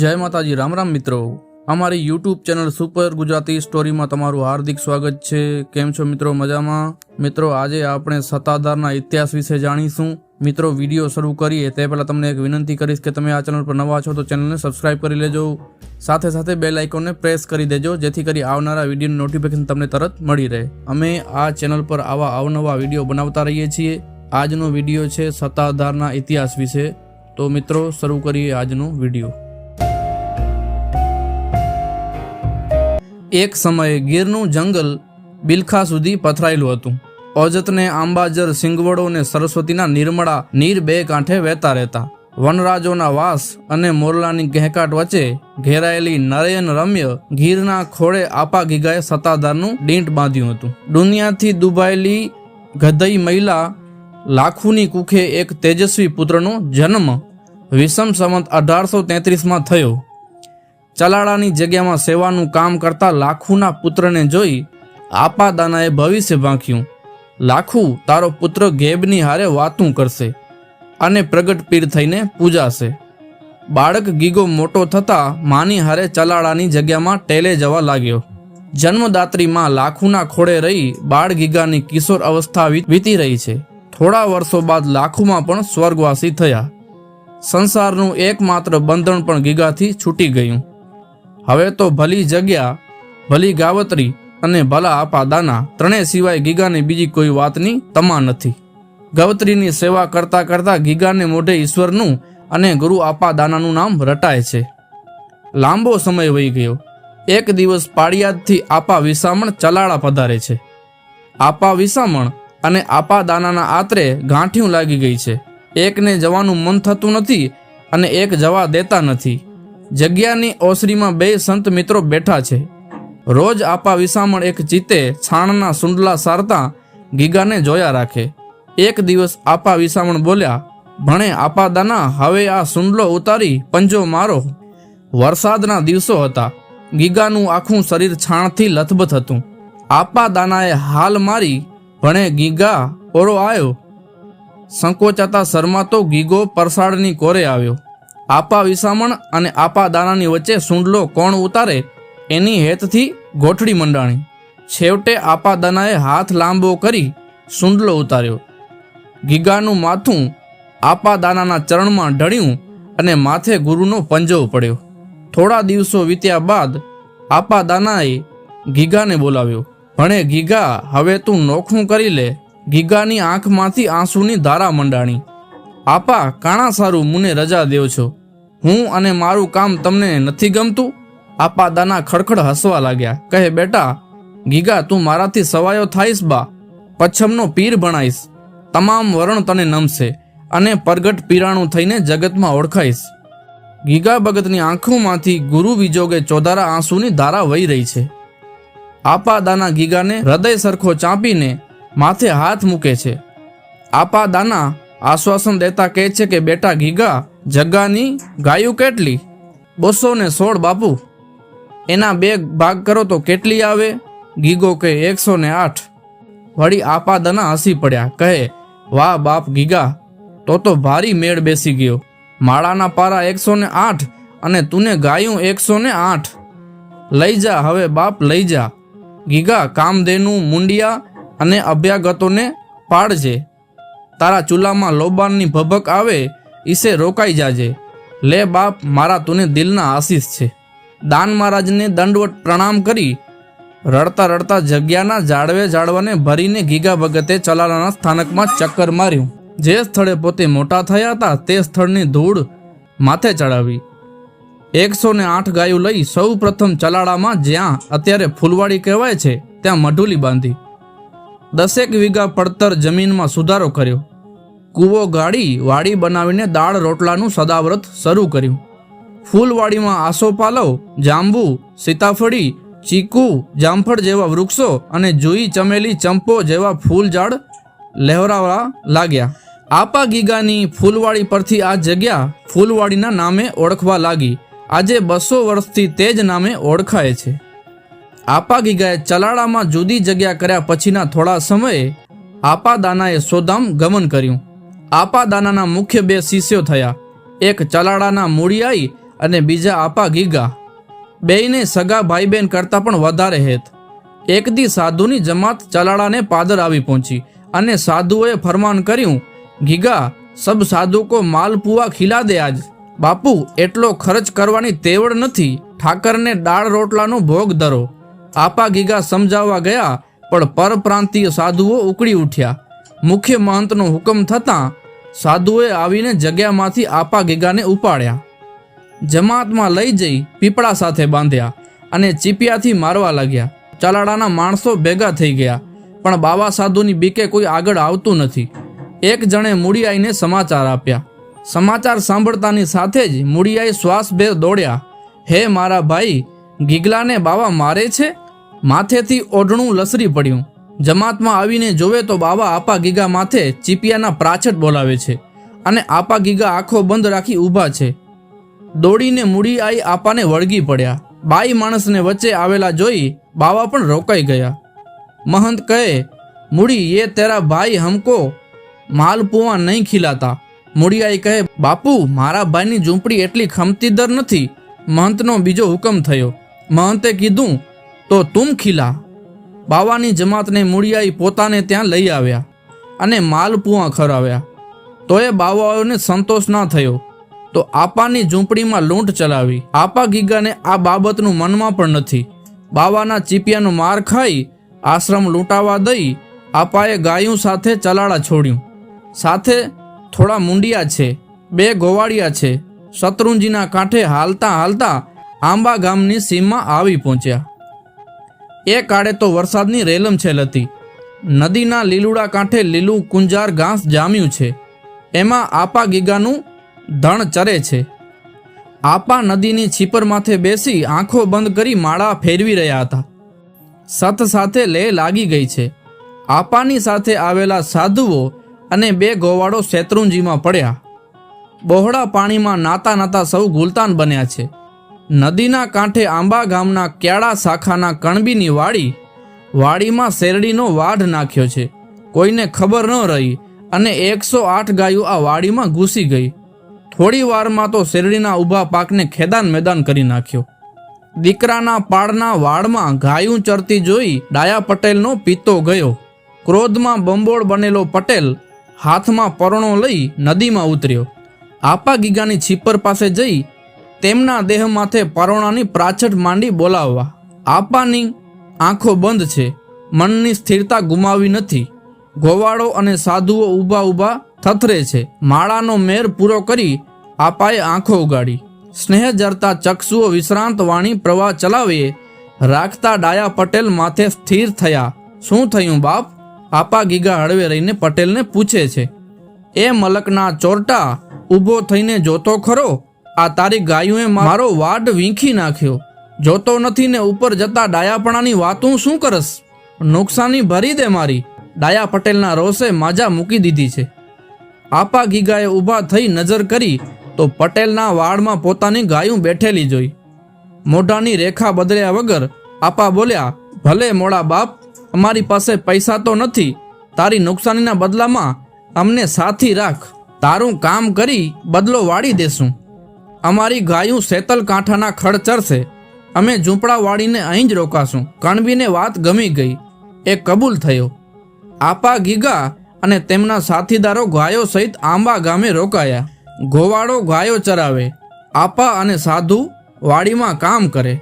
જય માતાજી, રામ રામ મિત્રો. અમારી યુટ્યુબ ચેનલ સુપર ગુજરાતી સ્ટોરીમાં તમારું હાર્દિક સ્વાગત છે. કેમ છો મિત્રો મજામાં? મિત્રો, આજે આપણે સત્તાધારના ઇતિહાસ વિશે જાણીશું. મિત્રો, વીડિયો શરૂ કરીએ તે પહેલાં તમને એક વિનંતી કરીશ કે તમે આ ચેનલ પર નવા છો તો ચેનલને સબસ્ક્રાઇબ કરી લેજો. સાથે સાથે બેલ આઇકોનને પ્રેસ કરી દેજો, જેથી કરી આવનારા વિડીયોનું નોટિફિકેશન તમને તરત મળી રહે. અમે આ ચેનલ પર આવા અવનવા વીડિયો બનાવતા રહીએ છીએ. આજનો વીડિયો છે સત્તાધારના ઇતિહાસ વિશે. તો મિત્રો, શરૂ કરીએ આજનો વીડિયો એક સમયે ગીરનું જંગલ બિલખા સુધી પથરાયેલું હતું. ઓજતને આંબાજર સિંગવડો અને સરસ્વતીના નિર્મળા નીર બે કાંઠે વહેતા રહેતા. વનરાજોના વાસ અને મોરલાની ઘેંકાટ વચ્ચે ઘેરાયેલી નરેન રમ્ય ગીરના ખોળે આપા ગીગાએ સત્તાધારનું ડીંટ બાંધ્યું હતું. દુનિયાથી દુભાયેલી ગધઈ મહિલા લાખુની કુખે એક તેજસ્વી પુત્રનો જન્મ વિષમ સંવંત અઢારસો તેત્રીસમાં થયો. ચલાળાની જગ્યામાં સેવાનું કામ કરતા લાખુના પુત્રને જોઈ આપા દાનાએ ભવિષ્ય ભાંખ્યું. લાખુ, તારો પુત્ર ગેબની હારે વાતું કરશે અને પ્રગટ પીર થઈને પૂજાશે. બાળક ગીગો મોટો થતા માની હારે ચલાળાની જગ્યામાં ટેલે જવા લાગ્યો. જન્મદાત્રી માં લાખુના ખોળે રહી બાળ ગીગાની કિશોર અવસ્થા વીતી રહી છે. થોડા વર્ષો બાદ લાખુમાં પણ સ્વર્ગવાસી થયા. સંસારનું એકમાત્ર બંધન પણ ગીગાથી છૂટી ગયું. હવે તો ભલી જગ્યા, ભલી ગાવતરી અને ભલા આપા દાના ત્રણેય સિવાય ગીગાની બીજી કોઈ વાતની તમા નથી. ગવત્રીની સેવા કરતા કરતા ગીગાને મોઢે ઈશ્વરનું અને ગુરુ આપા દાનાનું નામ રટાય છે. લાંબો સમય વહી ગયો. એક દિવસ પાળિયાદથી આપા વિસામણ ચલાળા પધારે છે. આપા વિસામણ અને આપા દાનાના આતરે ગાંઠિયું લાગી ગઈ છે. એકને જવાનું મન થતું નથી અને એક જવા દેતા નથી. જગ્યાની ઓસરીમાં બે સંત મિત્રો બેઠા છે. રોજ આપા વિસામણ એક ચિત્તે છાણના સુંડલા સારતા ગીગાને જોયા રાખે. એક દિવસ આપા વિસામણ બોલ્યા, ભણે આપા દાના હવે આ સુંડલો ઉતારી પંજો મારો. વરસાદના દિવસો હતા. ગીગાનું આખું શરીર છાણથી લથબથ હતું. આપા દાનાએ હાલ મારી, ભણે ગીગા, ઓરો આવ્યો સંકોચાતા શરમાતો ગીગો પરસાળની કોરે આવ્યો. આપા વિસામણ અને આપા દાનાની વચ્ચે સુંડલો કોણ ઉતારે, એની હેતથી ગોઠડી મંડાણી. છેવટે આપા દાનાએ હાથ લાંબો કરી સુંડલો ઉતાર્યો. ગીગાનું માથું આપા દાનાના ચરણમાં ઢળ્યું અને માથે ગુરુનો પંજો પડ્યો. થોડા દિવસો વીત્યા બાદ આપા દાનાએ ગીગાને બોલાવ્યો. ભણે ગીગા, હવે તું નોખું કરી લે. ગીગાની આંખમાંથી આંસુની ધારા મંડાણી. આપા, કાણા સારું મુને રજા દેવ છો. હું અને મારું કામ તમને નથી ગમતું? આપા દાના ખડખડ હસવા લાગ્યા. કહે, બેટા, ગીગા, તું મારાથી સવાયો થાઈશ બા. પચ્છમનો પીર ભણાઈશ. તમામ વરણ તને નમશે અને પરગટ પીરાણું થઈને જગતમાં ઓળખાઈશ. ગીગા ભગતની આંખોમાંથી ગુરુ વિજોગે ચોધારા આંસુની ધારા વહી રહી છે. આપા દાના ગીગાને હૃદય સરખો ચાંપીને માથે હાથ મૂકે છે. આપા દાના આશ્વાસન દેતા કહે છે કે, બેટા ગીગા, જગ્ગાની ગાયું કેટલી? બસો ને સોળ, બાપુ. એના બે ભાગ કરો તો કેટલી આવે? ગીગો કે એકસો ને આઠ. વળી આપાદના હસી પડ્યા. કહે, વાહ, બાપ ગીગા, તો તો ભારી મેળ બેસી ગયો. માળાના પારા એકસો ને આઠ અને તુને ગાયું એકસો ને આઠ. લઈ જા, હવે બાપ, લઈ જા. ગીગા, કામધેનું, મુંડિયા અને અભ્યાગતોને પાડજે. તારા ચૂલામાં લોબાનની ભભક આવે, ઈસે રોકાઈ જાજે. લે બાપ, મારા તુને દિલના આશીષ છે. દાન મહારાજને દંડવટ પ્રણામ કરી. રડતા રડતા જગ્યાના જાળવે જાળવાને ભરીને ગીગા ભગતે ચલાલાના સ્થાનકમાં ચક્કર માર્યું. જે સ્થળે પોતે મોટા થયા હતા, તે સ્થળની ધૂળ માથે ચડાવી. એકસો ને આઠ ગાયો લઈ સૌ પ્રથમ ચલાળામાં જ્યાં અત્યારે ફૂલવાડી કહેવાય છે, ત્યાં મઢુલી બાંધી. દસેક વીઘા પડતર જમીનમાં સુધારો કર્યો. કૂવો ગાડી, વાડી બનાવીને દાળ રોટલાનું સદાવ્રત શરૂ કર્યું. ફૂલવાડીમાં આસોપાલવ જાંબુ, સીતાફળી, ચીકુ, જામફળ જેવા વૃક્ષો અને જુઈ ચમેલી ચંપો જેવા ફૂલ ઝાડ લહેરાવા લાગ્યા. આપા ગીગાની ફૂલવાડી પરથી આ જગ્યા ફૂલવાડીના નામે ઓળખવા લાગી. આજે બસો વર્ષથી તે જ નામે ઓળખાય છે. આપા ગીગાએ ચલાળામાં જુદી જગ્યા કર્યા પછીના થોડા સમયે આપા દાનાએ સોદામ ગમન કર્યું. આપા દાનાના મુખ્ય બે શિષ્યો થયા. એક ચલાળાના મૂળિયાઈ અને બીજા આપા ગીગા. બેયને સગા ભાઈ બહેન કરતાં પણ વધારે હેત. એક દી સાધુની જમાત ચલાડાને પાદર આવી પહોંચી અને સાધુઓએ ફરમાન કર્યું, ગીગા, સબ સાધુ કો માલપુઆ ખીલા દે આજ. બાપુ, એટલો ખર્ચ કરવાની તેવડ નથી. ઠાકરને દાળ રોટલાનો ભોગ ધરો. આપા ગીગા સમજાવવા ગયા, પણ પરપ્રાંતીય સાધુઓ ઉકળી ઉઠ્યા. મુખ્ય મહંતનો હુકમ થતાં સાધુએ આવીને જગ્યામાંથી આપા ગીગાને ઉપાડ્યા. જમાતમાં લઈ જઈ પીપળા સાથે બાંધ્યા અને ચીપિયાથી મારવા લાગ્યા. ચલાડાના માણસો ભેગા થઈ ગયા, પણ બાવા સાધુની બીકે કોઈ આગળ આવતું નથી. એક જણે મૂળિયાઈને સમાચાર આપ્યા. સમાચાર સાંભળતાની સાથે જ મૂળિયાએ શ્વાસભેર દોડ્યા. હે મારા ભાઈ, ગીગલાને બાવા મારે છે? માથેથી ઓઢણું લસરી પડ્યું. જમાતમાં આવીને જોવે તો બાબા આપા ગીગા માથે ચીપિયાના પ્રાછટ બોલાવે છે અને આપા ગીગા આંખો બંધ રાખી ઊભા છે. દોડીને મૂડી આવી આપાને વળગી પડ્યા. બાઈ માણસને વચ્ચે આવેલા જોઈ બાવા પણ રોકાઈ ગયા. મહંત કહે, મૂડી એ તેરા ભાઈ હમકો માલપુવા નહીં ખીલાતા. મૂડીઆઈ કહે, બાપુ, મારા ભાઈની ઝૂંપડી એટલી ખમતીદર નથી. મહંતનો બીજો હુકમ થયો. મહંતે કીધું તો તુમ ખીલા. બાવાની જમાતને મૂળિયાઈ પોતાને ત્યાં લઈ આવ્યા અને માલપુઆ ખરાવ્યા. તો એ બાવાઓને સંતોષ ના થયો. તો આપાની ઝૂંપડીમાં લૂંટ ચલાવી. આપા ગીગાને આ બાબતનું મનમાં પણ નથી. બાવાના ચીપિયાનો માર ખાઈ આશ્રમ લૂંટાવા દઈ આપાએ ગાયું સાથે ચલાડા છોડ્યું. સાથે થોડા મુંડિયા છે, બે ગોવાળિયા છે. શત્રુંજીના કાંઠે હાલતા હાલતા આંબા ગામની સીમમાં આવી પહોંચ્યા. એ કાળે તો વરસાદની રેલમછેલ હતી. નદીના લીલુડા કાંઠે લીલું કુંજાર ઘાસ જામ્યું છે. એમાં આપા ગીગાનું ધણ ચરે છે. આપા નદીની છીપર માથે બેસી આંખો બંધ કરી માળા ફેરવી રહ્યા હતા. સત સાથે લે લાગી ગઈ છે. આપાની સાથે આવેલા સાધુઓ અને બે ગોવાળો શેત્રુંજીમાં પડ્યા. બહોળા પાણીમાં નાતા નાતા સૌ ગુલતાન બન્યા છે. નદીના કાંઠે આંબા ગામના કેળા શાખાના કણબીની વાડી વાડીમાં શેરડીનો વાઢ નાખ્યો છે. કોઈને ખબર ન રહી અને એકસો આઠ ગાયો આ વાડીમાં ઘૂસી ગઈ. થોડી વારમાં તો શેરડીના ઊભા પાકને ખેદાન મેદાન કરી નાખ્યો. દીકરાના પાડના વાડમાં ગાયું ચરતી જોઈ ડાયા પટેલનો પિત્તો ગયો. ક્રોધમાં બંબોળ બનેલો પટેલ હાથમાં પરણો લઈ નદીમાં ઉતર્યો. આપા ગીગાની છીપર પાસે જઈ તેમના દેહ માથે પરોણાની પ્રાછટ માંડી બોલાવવા. આપાની આંખો બંધ છે. મનની સ્થિરતા ગુમાવી નથી. ગોવાળો અને સાધુઓ ઊભા ઊભા થથરે છે. માળાનો મેર પૂરો કરી આપાએ આંખો ઉગાડી. સ્નેહ જરતા ચક્ષુઓ વિશ્રાંત વાણી પ્રવાહ ચલાવીએ. રાખતા ડાયા પટેલ માથે સ્થિર થયા. શું થયું બાપ? આપા ગીગા હળવે રહીને પટેલને પૂછે છે. એ મલકના ચોરટા ઊભો થઈને જોતો ખરો? આ તારી ગાયુએ મારો વાડ વીંખી નાખ્યો. જોતો નથી ને ઉપર જતા ડાયાપણાની વાતું શું કરસ નુકસાની ભરી દે મારી. ડાયા પટેલના રોષે માજા મૂકી દીધી છે. આપા ગીગાએ ઊભા થઈ નજર કરી તો પટેલના વાડમાં પોતાની ગાયું બેઠેલી જોઈ. મોઢાની રેખા બદલ્યા વગર આપા બોલ્યા, ભલે મોડા બાપ, અમારી પાસે પૈસા તો નથી. તારી નુકસાનીના બદલામાં અમને સાથી રાખ. તારું કામ કરી બદલો વાળી દેશું. અમારી ગાયું શેતલ કાંઠાના ખડ ચરશે. અમે ઝૂંપડા વાળીને અહીં જ રોકાશું. કણબીને વાત ગમી ગઈ. એ કબૂલ થયો. આપા ગીગા અને તેમના સાથીદારો ગાયો સહિત આંબા ગામે રોકાયા. ગોવાળો ગાયો ચરાવે. આપા અને સાધુ વાડીમાં કામ કરે.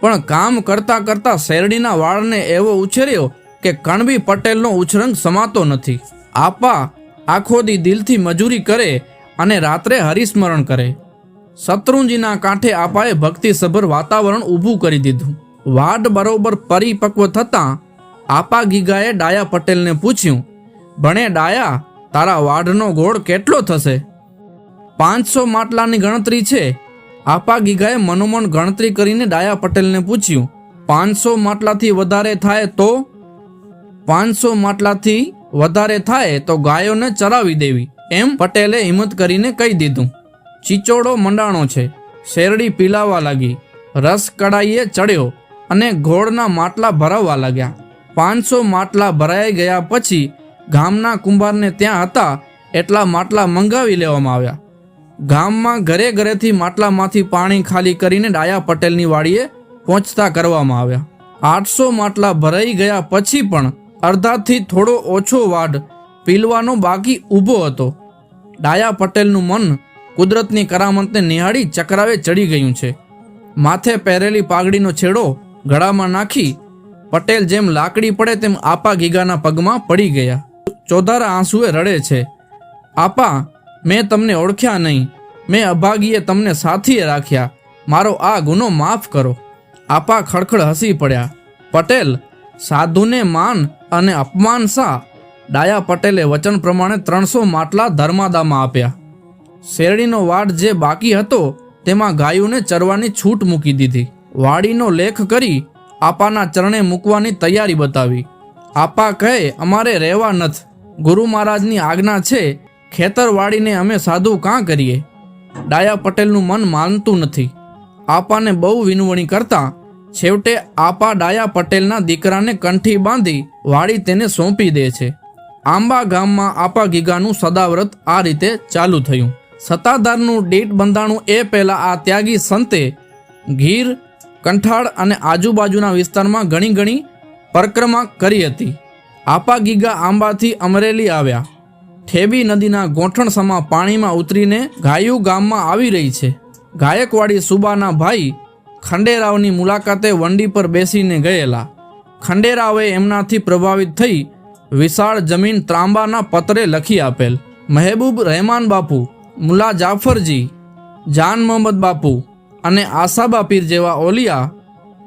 પણ કામ કરતા કરતા શેરડીના વાળને એવો ઉછેર્યો કે કણબી પટેલનો ઉછરંગ સમાતો નથી. આપા આખો દી દિલથી મજૂરી કરે અને રાત્રે હરિસ્મરણ કરે. શત્રુંજીના કાંઠે આપાએ ભક્તિસભર વાતાવરણ ઊભું કરી દીધું. વાડ બરોબર પરિપક્વ થતાં આપા ગીગાએ ડાયા પટેલને પૂછ્યું, ભણે ડાયા, તારા વાડનો ગોળ કેટલો થશે? પાંચસો માટલાની ગણતરી છે. આપા ગીગાએ મનોમન ગણતરી કરીને ડાયા પટેલને પૂછ્યું, પાંચસો માટલાથી વધારે થાય તો? પાંચસો માટલાથી વધારે થાય તો ગાયોને ચરાવી દેવી. એમ પટેલે હિંમત કરીને કહી દીધું. ચીચોડો મંડાણો છે. શેરડી પીલાવા લાગી. રસ કડાઈએ ચડ્યો અને ઘોડના માટલા ભરાવવા લાગ્યા. પાંચસો માટલા ભરાઈ ગયા પછી ગામના કુંભારને ત્યાં હતા એટલા માટલા મંગાવી લેવામાં આવ્યા. ગામમાં ઘરે ઘરેથી માટલામાંથી પાણી ખાલી કરીને ડાયા પટેલની વાડીએ પહોંચતા કરવામાં આવ્યા. આઠસો માટલા ભરાઈ ગયા પછી પણ અડધાથી થોડો ઓછો વાડ પીલવાનો બાકી ઊભો હતો. ડાયા પટેલનું મન કુદરતની કરામતને નિહાળી ચક્રાવે ચડી ગયું છે. માથે પહેરેલી પાઘડીનો છેડો ગળામાં નાખી પટેલ જેમ લાકડી પડે તેમ આપા ગીગાના પગમાં પડી ગયા. ચોધારા આંસુએ રડે છે, આપા, મેં તમને ઓળખ્યા નહીં. મેં અભાગીએ તમને સાથીએ રાખ્યા. મારો આ ગુનો માફ કરો. આપા ખડખડ હસી પડ્યા. પટેલ, સાધુને માન અને અપમાન સા? ડાયા પટેલે વચન પ્રમાણે ત્રણસો માટલા ધર્માદામાં આપ્યા. શેરડીનો વાડ જે બાકી હતો, તેમાં ગાયોને ચરવાની છૂટ મૂકી દીધી. વાડીનો લેખ કરી આપાના ચરણે મૂકવાની તૈયારી બતાવી. આપા કહે, અમારે રહેવા નથ. ગુરુ મહારાજની આજ્ઞા છે ખેતર વાળીને અમે સાધુ કાં કરીએ? ડાયા પટેલનું મન માનતું નથી. આપાને બહુ વિનવણી કરતા છેવટે આપા ડાયા પટેલના દીકરાને કંઠી બાંધી વાડી તેને સોંપી દે છે. આંબા ગામમાં આપા ગીગાનું સદાવ્રત આ રીતે ચાલુ થયું. સત્તાધારનું ડેટ બંધાણું એ પહેલાં આ ત્યાગી સંતે ગીર, કંઠાળ અને આજુબાજુના વિસ્તારમાં ઘણી ઘણી પરિક્રમા કરી હતી. આપા ગીગા આંબાથી અમરેલી આવ્યા. ઠેબી નદીના ગોઠણસમાં પાણીમાં ઉતરીને ગાયુ ગામમાં આવી રહી છે. ગાયકવાડી સુબાના ભાઈ ખંડેરાવની મુલાકાતે વંડી પર બેસીને ગયેલા. ખંડેરાવે એમનાથી પ્રભાવિત થઈ વિશાળ જમીન ત્રાંબાના પત્રે લખી આપેલ, મહેબૂબ રહેમાન બાપુ મુલા જાફરજી, જાન મોહમ્મદ બાપુ અને આસાબા પીર જેવા ઓલિયા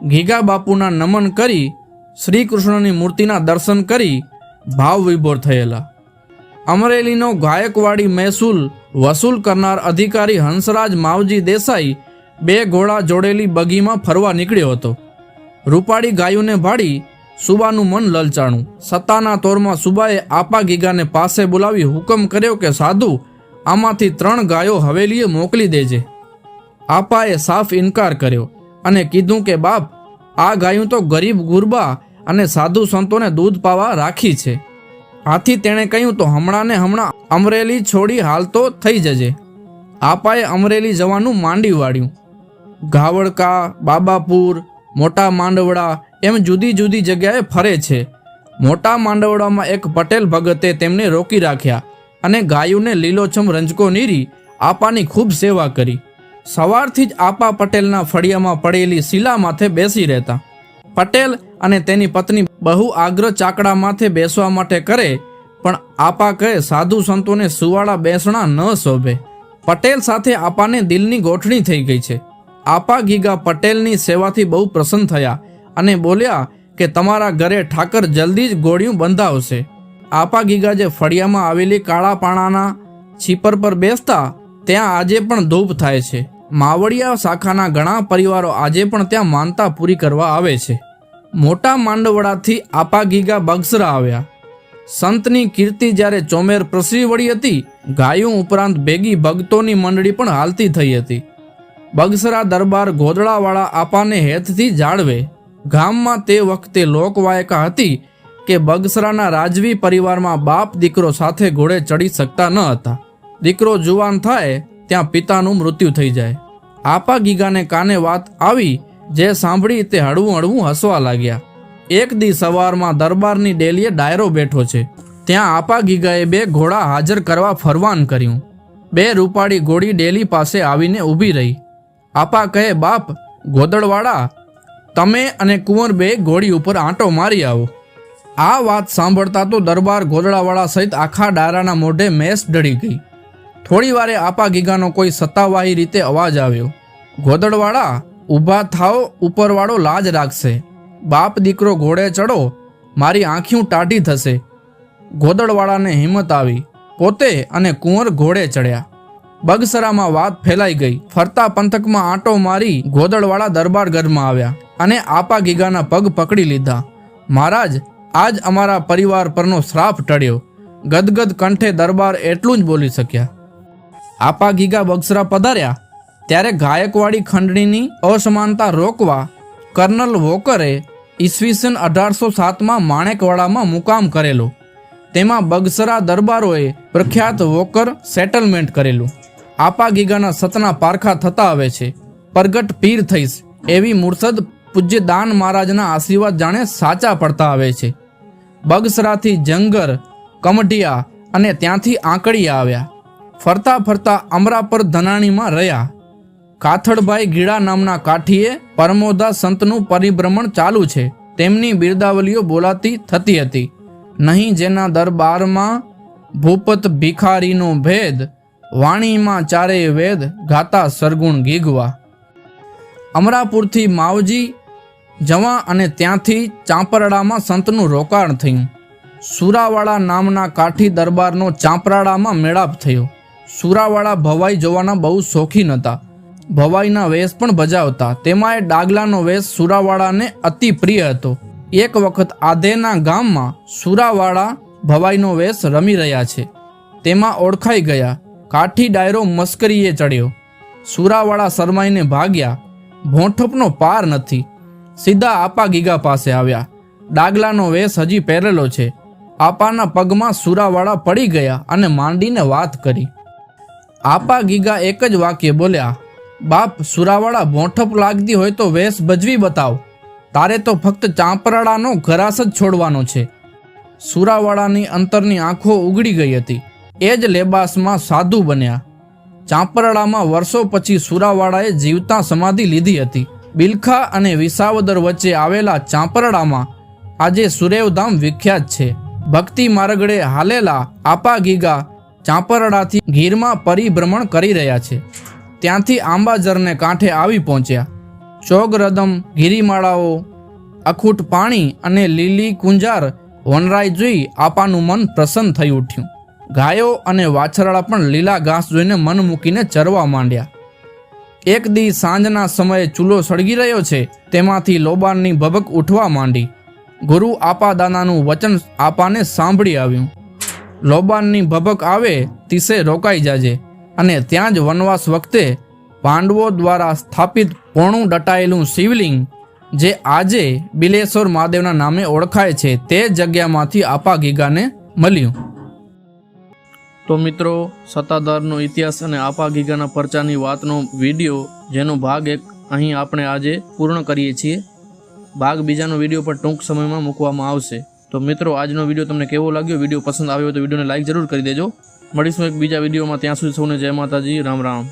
ગીગા બાપુના નમન કરી શ્રી કૃષ્ણની મૂર્તિના દર્શન કરી ભાવ વિભોર થયેલા. અમરેલીનો ગાયકવાડી મહેસૂલ વસૂલ કરનાર અધિકારી હંસરાજ માવજી દેસાઈ બે ઘોડા જોડેલી બગીમાં ફરવા નીકળ્યો હતો. રૂપાળી ગાયોને ભાડી સુબાનું મન લલચાણું. સત્તાના તોરમાં સુબાએ આપા ગીગાને પાસે બોલાવી હુકમ કર્યો કે સાધુ આમાંથી ત્રણ ગાયો હવેલીએ મોકલી દેજે. આપાએ સાફ ઇનકાર કર્યો અને કીધું કે, બાપ, આ ગાયું તો ગરીબ ગુરબા અને સાધુ સંતોને દૂધ પાવા રાખી છે. આથી તેણે કહ્યું, તો હમણાં ને હમણાં અમરેલી છોડી હાલ તો થઈ જજે. આપાએ અમરેલી જવાનું માંડી વાળ્યું. ઘાવડકા બાબાપુર, મોટા માંડવડા એમ જુદી જુદી જગ્યાએ ફરે છે. મોટા માંડવડામાં એક પટેલ ભગતે તેમને રોકી રાખ્યા. અને ગાયુને લીલોછમ રંજકો નીરી આપાની ખૂબ સેવા કરી. સવારથી જ આપા પટેલના ફળિયામાં પડેલી શિલા માથે બેસી રહેતા. પટેલ અને તેની પત્ની બહુ આગ્રહ ચાકડા માથે બેસવા માટે કરે, પણ આપા કહે, સાધુ સંતોને સુવાળા બેસણા ન શોભે. પટેલ સાથે આપાને દિલની ગોઠણી થઈ ગઈ છે. આપા ગીગા પટેલની સેવાથી બહુ પ્રસન્ન થયા અને બોલ્યા કે, તમારા ઘરે ઠાકર જલ્દી જ ગોળિયું બંધાવશે. આપા ગીગા જે ફળિયામાં આવેલી કાળા પાણાના છીપર પર બેસતા, ત્યાં આજે પણ ધૂપ થાય છે. માવડિયા શાખાના ઘણા પરિવારો આજે પણ ત્યાં માનતા પૂરી કરવા આવે છે. મોટા માંડવડાથી આપા ગીગા બગસરા આવ્યા. સંતની કીર્તિ જ્યારે ચોમેર પ્રસરી વળી હતી, ગાયું ઉપરાંત ભેગી ભક્તોની મંડળી પણ હાલતી થઈ હતી. બગસરા દરબાર ગોદડાવાળા આપાને હેતથી જાળવે. ગામમાં તે વખતે લોકવાયકા હતી કે બગસરાના રાજવી પરિવારમાં બાપ દીકરો સાથે ઘોડે ચડી શકતા ન હતા. દીકરો જુવાન થાય, ત્યાં પિતાનું મૃત્યુ થઈ જાય. આપા ગીગાને કાને વાત આવી, જે સાંભળી તે હળવું હળવું હસવા લાગ્યા. એક દી સવારમાં દરબારની ડેલીએ ડાયરો બેઠો છે. ત્યાં આપા ગીગાએ બે ઘોડા હાજર કરવા ફરવાન કર્યું. બે રૂપાળી ઘોડી ડેલી પાસે આવીને ઊભી રહી. આપા કહે, બાપ ગોદળવાળા તમે અને કુંવર બે ઘોડી ઉપર આંટો મારી આવો. આ વાત સાંભળતા તો દરબાર ગોદડાવાળા સહિત આખા ડાયરાના મોઢે મેસ ડળી ગઈ. થોડી વારે આપા ગીગાનો કોઈ સત્તાવાહી રીતે અવાજ આવ્યો. ગોદડવાળા, ઊભા થાઓ, ઉપરવાળો લાજ રાખશે. બાપ દીકરો ઘોડે ચડો, મારી આંખ્યું ટાઢી થશે. ગોદડવાળાને હિંમત આવી. પોતે અને કુંવર ઘોડે ચડ્યા. બગસરામાં વાત ફેલાઈ ગઈ. ફરતા પંથકમાં આંટો મારી ગોદડવાળા દરબાર ઘરમાં આવ્યા અને આપા ગીગાના પગ પકડી લીધા. મહારાજ આજ અમારા પરિવાર પરનો શ્રાપ ટળ્યો. ગદગદ કંઠે દરબાર એટલું જ બોલી શક્યા. આપા ગીગા બગસરા પધાર્યા. ત્યારે ગાયકવાડી ખંડણીની અસમાનતા રોકવા કર્નલ વોકરે ઈસવીસન અઢારસો સાતમાં માણેકવાડામાં મુકામ કરેલો. તેમાં બગસરા દરબારોએ પ્રખ્યાત વોકર સેટલમેન્ટ કરેલું. આપા ગીગાના સતના પારખા થતા આવે છે. પ્રગટ પીર થઈશ એવી મુરસદ પૂજ્ય દાન મહારાજના આશીર્વાદ જાણે સાચા પડતા આવે છે. બગસરાથી જંગર કમઢિયા અને ત્યાંથી આંકડી આવ્યા. ફરતા ફરતા અમરાપર ધનાણીમાં રહ્યા. કાથડભાઈ ગીડા નામના કાઠીએ પરમોદા સંતનું પરિભ્રમણ ચાલુ છે. તેમની બિરદાવલીઓ બોલાતી થતી હતી. નહીં જેના દરબારમાં ભૂપત ભિખારીનો ભેદ, વાણીમાં ચારેય વેદ ગાતા સરગુણ ગીગવા. અમરાપુરથી માવજી જવા અને ત્યાંથી ચાંપરાડામાં સંતનું રોકાણ થયું. સુરાવાળા નામના કાઠી દરબારનો ચાંપરાડામાં મેળાપ થયો. સુરાવાળા ભવાઈ જોવાના બહુ શોખીન હતા. ભવાઈના વેશ પણ બજાવતા. તેમાંય ડાગલાનો વેશ સુરાવાળાને અતિ પ્રિય હતો. એક વખત આધેના ગામમાં સુરાવાળા ભવાઈનો વેશ રમી રહ્યા છે. તેમાં ઓળખાઈ ગયા. કાઠી ડાયરો મસ્કરીએ ચડ્યો. સુરાવાળા શરમાઈને ભાગ્યા. ભોંઠપનો પાર નથી. સીધા આપા ગીગા પાસે આવ્યા. ડાગલાનો વેશ હજી પહેરેલો છે. આપાના પગમાં સુરાવાળા પડી ગયા અને માંડીને વાત કરી. આપા ગીગા એક જ વાક્ય બોલ્યા, બાપ, સુરાવાળા મોઠપ લાગતી હોય તો વેશ ભજવી બતાવ. તારે તો ફક્ત ચાંપરાળાનો ઘરાસ જ છોડવાનો છે. સુરાવાળાની અંતરની આંખો ઉગડી ગઈ હતી. એ જ લેબાસમાં સાધુ બન્યા. ચાંપરાળામાં વર્ષો પછી સુરાવાળાએ જીવતા સમાધિ લીધી હતી. બિલખા અને વિસાવદર વચ્ચે આવેલા ચાંપરડામાં આજે સુરેવધામ વિખ્યાત છે. ભક્તિ માર્ગડે હાલેલા આપા ગીગા ચાંપરડાથી ગીરમાં પરિભ્રમણ કરી રહ્યા છે. ત્યાંથી આંબાજરને કાંઠે આવી પહોંચ્યા. ચોગરદમ, ગિરિમાળાઓ, અખૂટ પાણી અને લીલી કુંજાર વનરાય જોઈ આપાનું મન પ્રસન્ન થઈ ઉઠ્યું. ગાયો અને વાછરડા પણ લીલા ઘાસ જોઈને મન મૂકીને ચરવા માંડ્યા. એક દી સાંજના સમયે ચૂલો સળગી રહ્યો છે, તેમાંથી લોબાનની ભભક ઉઠવા માંડી. ગુરુ આપા દાનાનું વચન આપાને સાંભળી આવ્યું. લોબાનની ભભક આવે, તીસે રોકાઈ જાજે, અને ત્યાં જ વનવાસ વખતે પાંડવો દ્વારા સ્થાપિત પોણું દટાયેલું શિવલિંગ, જે આજે બિલેશ્વર મહાદેવના નામે ઓળખાય છે, તે જગ્યામાંથી આપા ગીગાને મળ્યું. તો મિત્રો, સત્તાધારનો ઇતિહાસ અને આપા ગીગાના પરચાની વાતનો વીડિયો, જેનો ભાગ એક અહીં આપણે આજે પૂર્ણ કરીએ છીએ. ભાગ બીજાનો વીડિયો પણ ટૂંક સમયમાં મૂકવામાં આવશે. તો મિત્રો, આજનો વીડિયો તમને કેવો લાગ્યો? વીડિયો પસંદ આવ્યો તો વિડીયોને લાઇક જરૂર કરી દેજો. મળીશું એક બીજા વિડીયોમાં. ત્યાં સુધી સૌને જય માતાજી. રામ રામ.